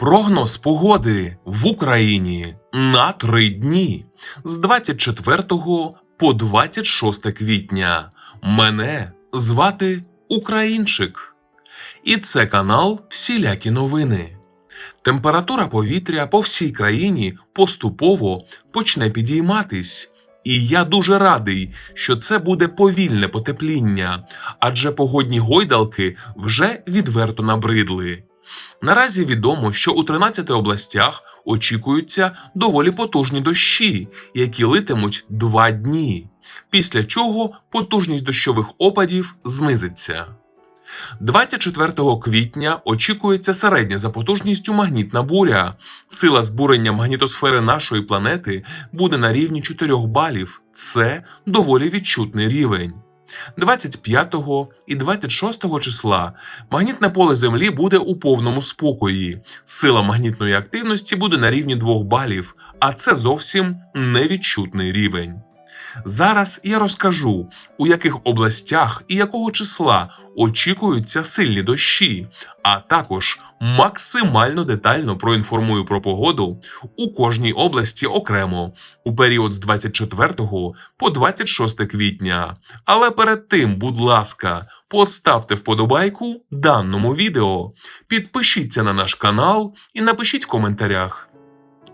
Прогноз погоди в Україні на три дні з 24 по 26 квітня. Мене звати Українчик. І це канал Всілякі новини. Температура повітря по всій країні поступово почне підійматись. І я дуже радий, що це буде повільне потепління, адже погодні гойдалки вже відверто набридли. Наразі відомо, що у 13 областях очікуються доволі потужні дощі, які литимуть два дні, після чого потужність дощових опадів знизиться. 24 квітня очікується середня за потужністю магнітна буря. Сила збурення магнітосфери нашої планети буде на рівні 4 балів. Це доволі відчутний рівень. 25 і 26 числа магнітне поле Землі буде у повному спокої. Сила магнітної активності буде на рівні 2 балів, а це зовсім невідчутний рівень. Зараз я розкажу, у яких областях і якого числа очікуються сильні дощі, а також максимально детально проінформую про погоду у кожній області окремо у період з 24 по 26 квітня. Але перед тим, будь ласка, поставте вподобайку даному відео, підпишіться на наш канал і напишіть в коментарях.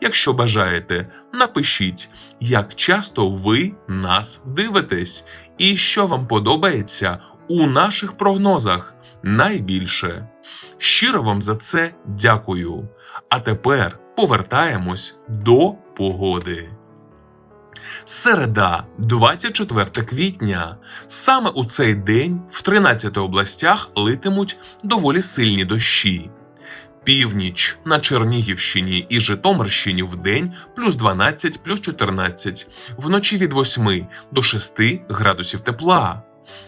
Якщо бажаєте, напишіть, як часто ви нас дивитесь, і що вам подобається у наших прогнозах найбільше. Щиро вам за це дякую. А тепер повертаємось до погоди. Середа, 24 квітня. Саме у цей день в 13 областях литимуть доволі сильні дощі. Північ на Чернігівщині і Житомирщині в день плюс 12, плюс 14, вночі від 8 до 6 градусів тепла.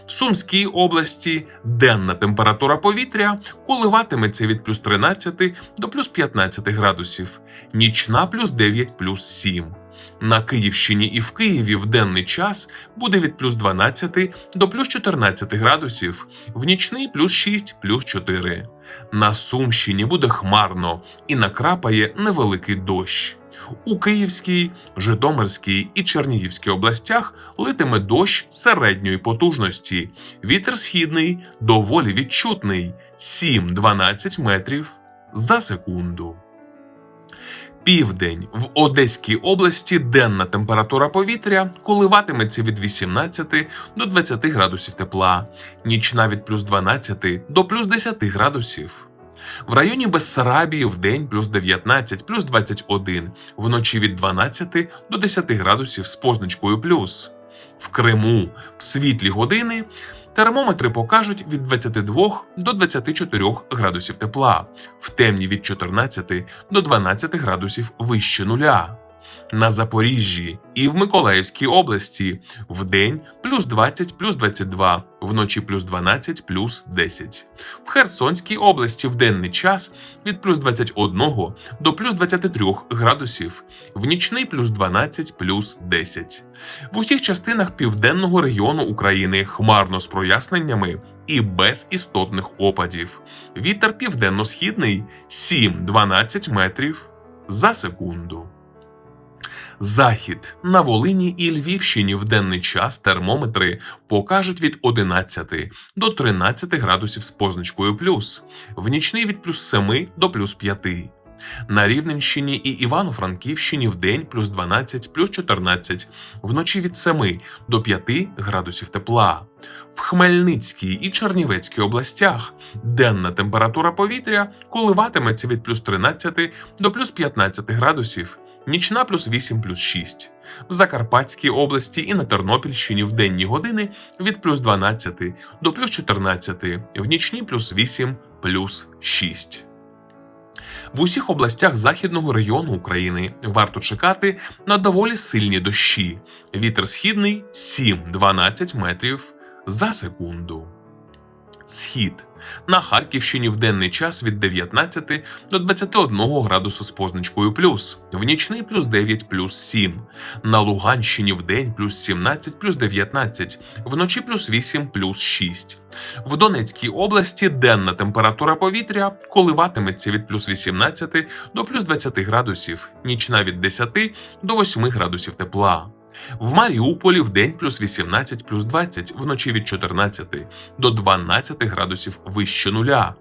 В Сумській області денна температура повітря коливатиметься від плюс 13 до плюс 15 градусів, нічна плюс 9 плюс 7. На Київщині і в Києві в денний час буде від плюс 12 до плюс 14 градусів, в нічний плюс 6 плюс 4. На Сумщині буде хмарно і накрапає невеликий дощ. У Київській, Житомирській і Чернігівській областях литиме дощ середньої потужності. Вітер східний доволі відчутний 7-12 метрів за секунду. Південь в Одеській області денна температура повітря коливатиметься від 18 до 20 градусів тепла, нічна від плюс 12 до плюс 10 градусів. В районі Бессарабії в день плюс 19, плюс 21, вночі від 12 до 10 градусів з позначкою плюс. В Криму в світлі години термометри покажуть від 22 до 24 градусів тепла, в темні від 14 до 12 градусів вище нуля. На Запоріжжі і в Миколаївській області в день плюс 20 плюс 22, вночі плюс 12 плюс 10. В Херсонській області в денний час від плюс 21 до плюс 23 градусів, в нічний плюс 12 плюс 10. В усіх частинах південного регіону України хмарно з проясненнями і без істотних опадів. Вітер південно-східний 7-12 метрів за секунду. Захід на Волині і Львівщині в денний час термометри покажуть від 11 до 13 градусів з позначкою плюс, в нічний від плюс 7 до плюс 5. На Рівненщині і Івано-Франківщині в день плюс 12, плюс 14, вночі від 7 до 5 градусів тепла. В Хмельницькій і Чернівецькій областях денна температура повітря коливатиметься від плюс 13 до плюс 15 градусів, нічна плюс 8 плюс 6. В Закарпатській області і на Тернопільщині в денні години від плюс 12 до плюс 14, в нічні плюс 8 плюс 6. В усіх областях західного регіону України варто чекати на доволі сильні дощі. Вітер східний 7-12 метрів за секунду. Схід на Харківщині в денний час від 19 до 21 градусу з позначкою плюс, в нічний плюс 9 плюс 7. На Луганщині в день плюс 17 плюс 19, вночі плюс 8 плюс 6. В Донецькій області денна температура повітря коливатиметься від плюс 18 до плюс 20 градусів, нічна від 10 до 8 градусів тепла. В Маріуполі в день плюс 18 плюс 20, вночі від 14 до 12 градусів вище нуля.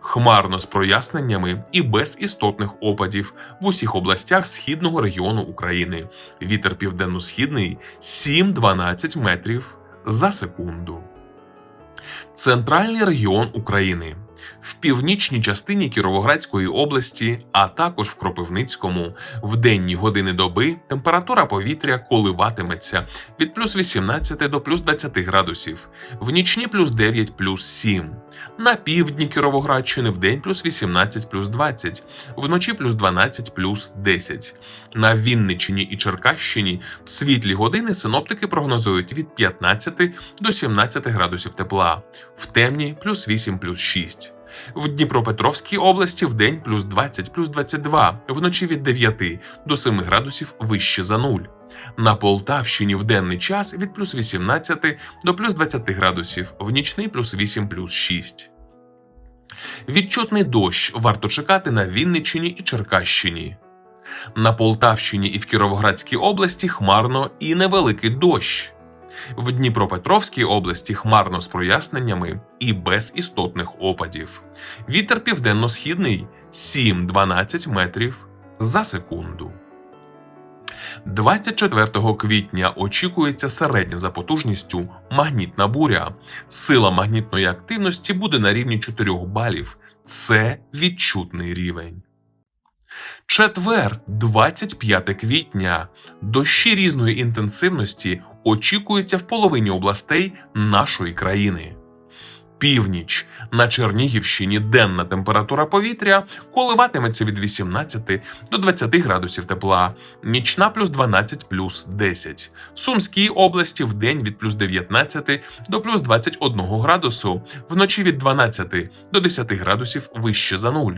Хмарно з проясненнями і без істотних опадів в усіх областях східного регіону України. Вітер південно-східний 7-12 метрів за секунду. Центральний регіон України. В північній частині Кіровоградської області, а також в Кропивницькому, в денні години доби температура повітря коливатиметься від плюс 18 до плюс 20 градусів, в нічні плюс 9 плюс 7. На півдні Кіровоградщини в день плюс 18 плюс 20, вночі плюс 12 плюс 10. На Вінниччині і Черкащині в світлі години синоптики прогнозують від 15 до 17 градусів тепла, в темні плюс 8 плюс 6. В Дніпропетровській області в день плюс 20 плюс 22, вночі від 9 до 7 градусів вище за нуль. На Полтавщині в денний час від плюс 18 до плюс 20 градусів, в нічний плюс 8 плюс 6. Відчутний дощ варто чекати на Вінниччині і Черкащині. На Полтавщині і в Кіровоградській області хмарно і невеликий дощ. В Дніпропетровській області хмарно з проясненнями і без істотних опадів. Вітер південно-східний 7-12 метрів за секунду. 24 квітня очікується середня за потужністю магнітна буря. Сила магнітної активності буде на рівні 4 балів. Це відчутний рівень. Четвер, 25 квітня. Дощі різної інтенсивності очікуються в половині областей нашої країни. Північ на Чернігівщині денна температура повітря коливатиметься від 18 до 20 градусів тепла, нічна плюс 12 плюс 10. В Сумській області в день від плюс 19 до плюс 21 градусу, вночі від 12 до 10 градусів вище за нуль.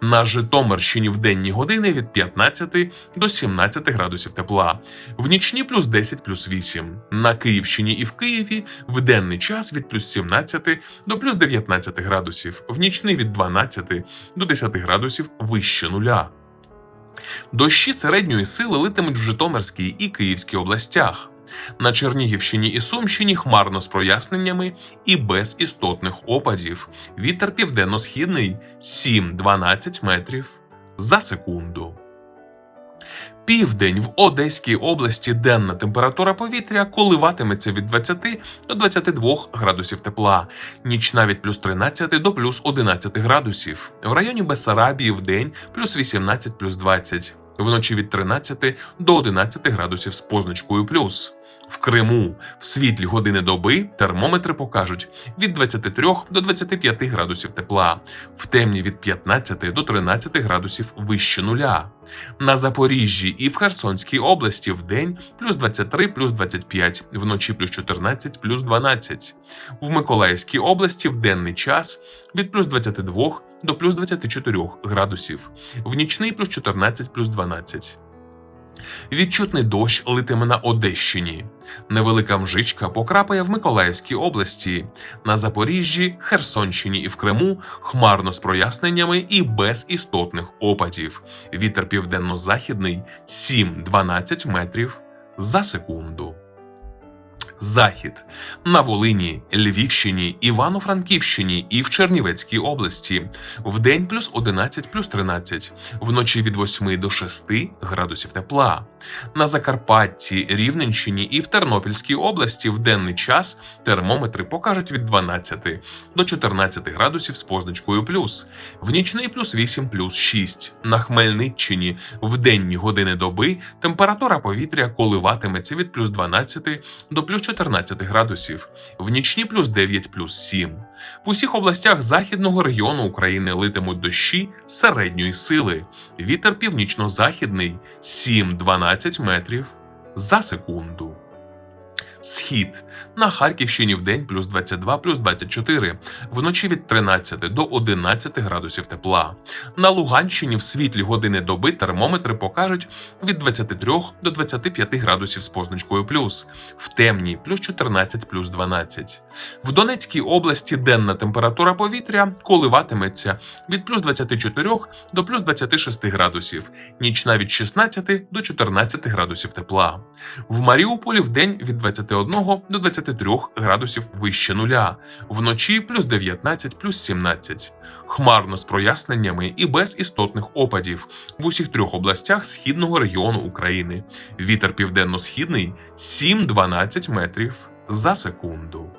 На Житомирщині в денні години від 15 до 17 градусів тепла, в нічні плюс 10 плюс 8. На Київщині і в Києві в денний час від плюс 17 до плюс 19 градусів, в нічний від 12 до 10 градусів вище нуля. Дощі середньої сили литимуть в Житомирській і Київській областях. На Чернігівщині і Сумщині хмарно з проясненнями і без істотних опадів. Вітер південно-східний 7-12 метрів за секунду. Південь в Одеській області денна температура повітря коливатиметься від 20 до 22 градусів тепла, нічна від плюс 13 до плюс 11 градусів. В районі Бессарабії в день плюс 18 плюс 20, вночі від 13 до 11 градусів з позначкою плюс. В Криму в світлі години доби термометри покажуть від 23 до 25 градусів тепла, в темні від 15 до 13 градусів вище нуля. На Запоріжжі і в Херсонській області в день плюс 23 плюс 25, вночі плюс 14 плюс 12. В Миколаївській області в денний час від плюс 22 до плюс 24 градусів, в нічний плюс 14 плюс 12. Відчутний дощ литиме на Одещині. Невелика мжичка покрапає в Миколаївській області, на Запоріжжі, Херсонщині і в Криму хмарно з проясненнями і без істотних опадів. Вітер південно-західний 7-12 метрів за секунду. Захід на Волині, Львівщині, Івано-Франківщині і в Чернівецькій області в день плюс 11 плюс 13, вночі від 8 до 6 градусів тепла. На Закарпатті, Рівненщині і в Тернопільській області в денний час термометри покажуть від 12 до 14 градусів з позначкою плюс, в нічний плюс 8 плюс 6. На Хмельниччині в денні години доби температура повітря коливатиметься від плюс 12 до плюс 14 градусів, в нічні плюс 9 плюс 7. В усіх областях західного регіону України литимуть дощі середньої сили. Вітер північно-західний 7-12 метрів за секунду. Схід на Харківщині в день плюс 22 плюс 24, вночі від 13 до 11 градусів тепла. На Луганщині в світлі години доби термометри покажуть від 23 до 25 градусів з позначкою плюс, в темній плюс 14 плюс 12. В Донецькій області денна температура повітря коливатиметься від плюс 24 до плюс 26 градусів, нічна від 16 до 14 градусів тепла. В Маріуполі в день від 21 до 23 градусів вище нуля, вночі плюс 19 плюс 17. Хмарно з проясненнями і без істотних опадів в усіх трьох областях східного регіону України. Вітер південно-східний 7-12 метрів за секунду.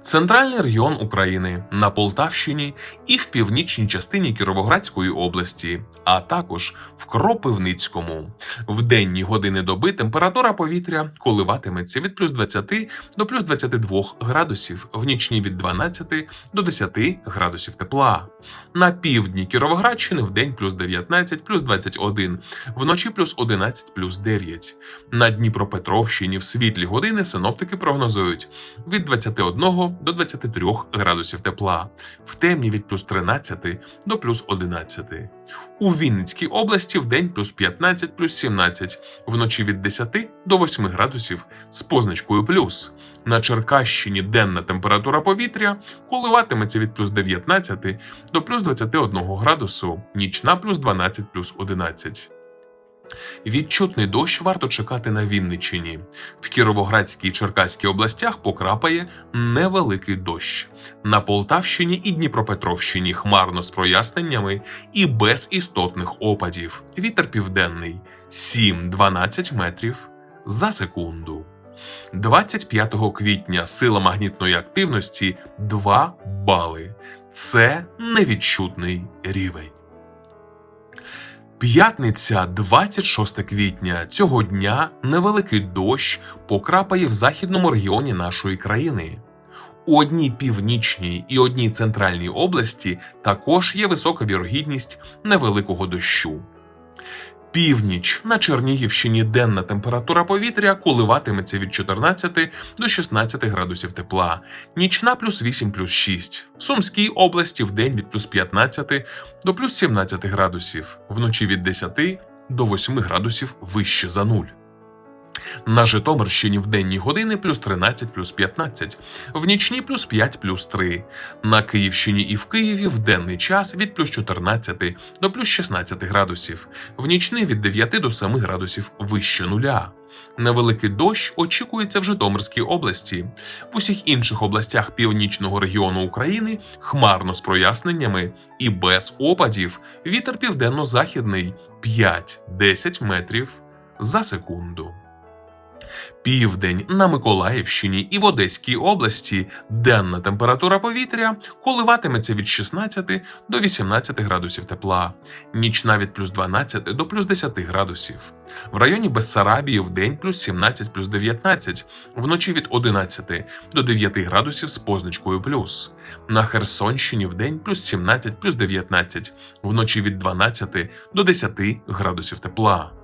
Центральний регіон України на Полтавщині і в північній частині Кіровоградської області, а також в Кропивницькому. В денні години доби температура повітря коливатиметься від плюс 20 до плюс 22 градусів, в нічні від 12 до 10 градусів тепла. На півдні Кіровоградщини в день плюс 19, плюс 21, вночі плюс 11, плюс 9. На Дніпропетровщині в світлі години синоптики прогнозують від 21 до 23 градусів тепла, в темні від плюс 13 до плюс 11. У Вінницькій області в день плюс 15 плюс 17, вночі від 10 до 8 градусів з позначкою плюс. На Черкащині денна температура повітря коливатиметься від плюс 19 до плюс 21 градусу, нічна плюс 12 плюс 11. Відчутний дощ варто чекати на Вінниччині. В Кіровоградській і Черкаській областях покрапає невеликий дощ. На Полтавщині і Дніпропетровщині хмарно з проясненнями і без істотних опадів. Вітер південний 7-12 метрів за секунду. 25 квітня сила магнітної активності 2 бали. Це невідчутний рівень. П'ятниця, 26 квітня. Цього дня невеликий дощ покрапає в західному регіоні нашої країни. У одній північній і одній центральній області також є висока вірогідність невеликого дощу. Північ на Чернігівщині денна температура повітря коливатиметься від 14 до 16 градусів тепла, нічна плюс 8 плюс 6. В Сумській області в день від плюс 15 до плюс 17 градусів, вночі від 10 до 8 градусів вище за нуль. На Житомирщині в денні години плюс 13 плюс 15, в нічні плюс 5 плюс 3. На Київщині і в Києві в денний час від плюс 14 до плюс 16 градусів, в нічний від 9 до 7 градусів вище нуля. Невеликий дощ очікується в Житомирській області. В усіх інших областях північного регіону України хмарно з проясненнями і без опадів вітер південно-західний 5-10 метрів за секунду. Південь на Миколаївщині і в Одеській області денна температура повітря коливатиметься від 16 до 18 градусів тепла, нічна від плюс 12 до плюс 10 градусів. В районі Бессарабії в день плюс 17 плюс 19, вночі від 11 до 9 градусів з позначкою плюс. На Херсонщині в день плюс 17 плюс 19, вночі від 12 до 10 градусів тепла.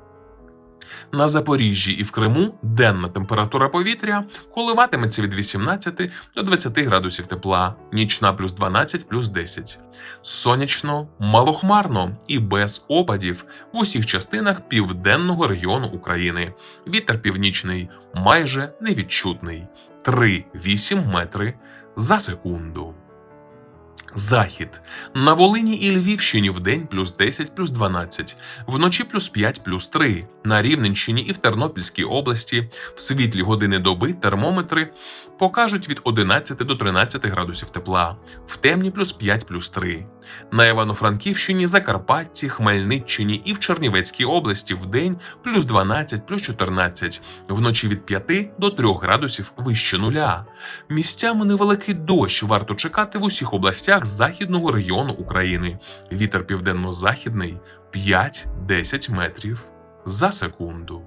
На Запоріжжі і в Криму денна температура повітря коливатиметься від 18 до 20 градусів тепла, нічна плюс 12 плюс 10. Сонячно, малохмарно і без опадів в усіх частинах південного регіону України. Вітер північний майже невідчутний 3-8 метри за секунду. Захід. На Волині і Львівщині в день плюс 10 плюс 12, вночі плюс 5 плюс 3, на Рівненщині і в Тернопільській області. В світлі години доби термометри покажуть від 11 до 13 градусів тепла, в темні плюс 5 плюс 3. На Івано-Франківщині, Закарпатті, Хмельниччині і в Чернівецькій області в день плюс 12 плюс 14, вночі від 5 до 3 градусів вище нуля. Місцями невеликий дощ варто чекати в усіх областях західного регіону України. Вітер південно-західний 5-10 метрів за секунду.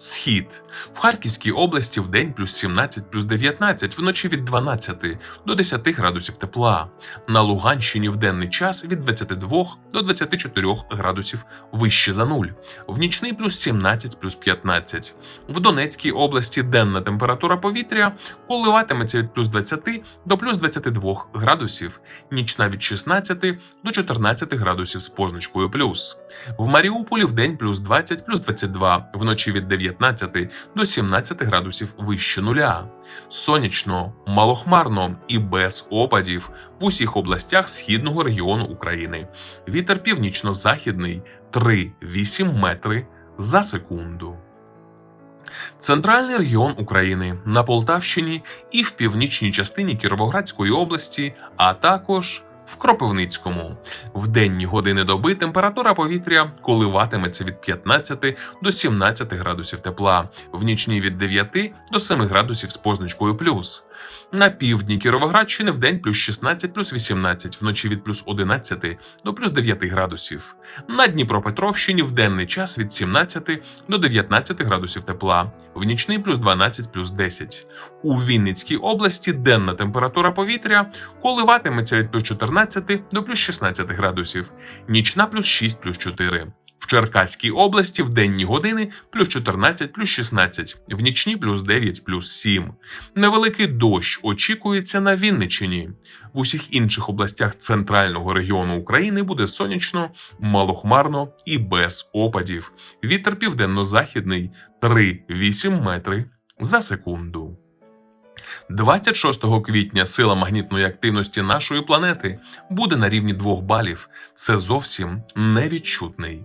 Схід в Харківській області в день плюс 17 плюс 19, вночі від 12 до 10 градусів тепла. На Луганщині в денний час від 22 до 24 градусів вище за нуль. В нічний плюс 17 плюс 15. В Донецькій області денна температура повітря коливатиметься від плюс 20 до плюс 22 градусів, нічна від 16 до 14 градусів з позначкою плюс. В Маріуполі в день плюс 20 плюс 22, вночі від 19 до 17 градусів вище нуля. Сонячно, малохмарно і без опадів в усіх областях східного регіону України. Вітер північно-західний 3-8 метри за секунду. Центральний регіон України на Полтавщині і в північній частині Кіровоградської області, а також в Кропивницькому. В денні години доби температура повітря коливатиметься від 15 до 17 градусів тепла, в нічні від 9 до 7 градусів з позначкою плюс. На півдні Кіровоградщини в день плюс 16 плюс 18, вночі від плюс 11 до плюс 9 градусів. На Дніпропетровщині в денний час від 17 до 19 градусів тепла, в нічний плюс 12 плюс 10. У Вінницькій області денна температура повітря коливатиметься від плюс 14 до плюс 16 градусів, нічна плюс 6 плюс 4. В Черкаській області в денні години плюс 14 плюс 16, в нічні плюс 9 плюс 7. Невеликий дощ очікується на Вінниччині. В усіх інших областях центрального регіону України буде сонячно, малохмарно і без опадів. Вітер південно-західний 3-8 метри за секунду. 26 квітня сила магнітної активності нашої планети буде на рівні 2 балів. Це зовсім невідчутний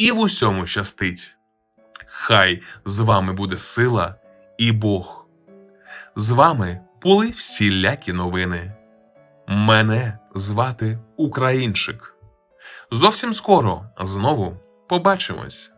і в усьому щастить. Хай з вами буде сила і Бог. З вами були всілякі новини. Мене звати Українчик. Зовсім скоро знову побачимось.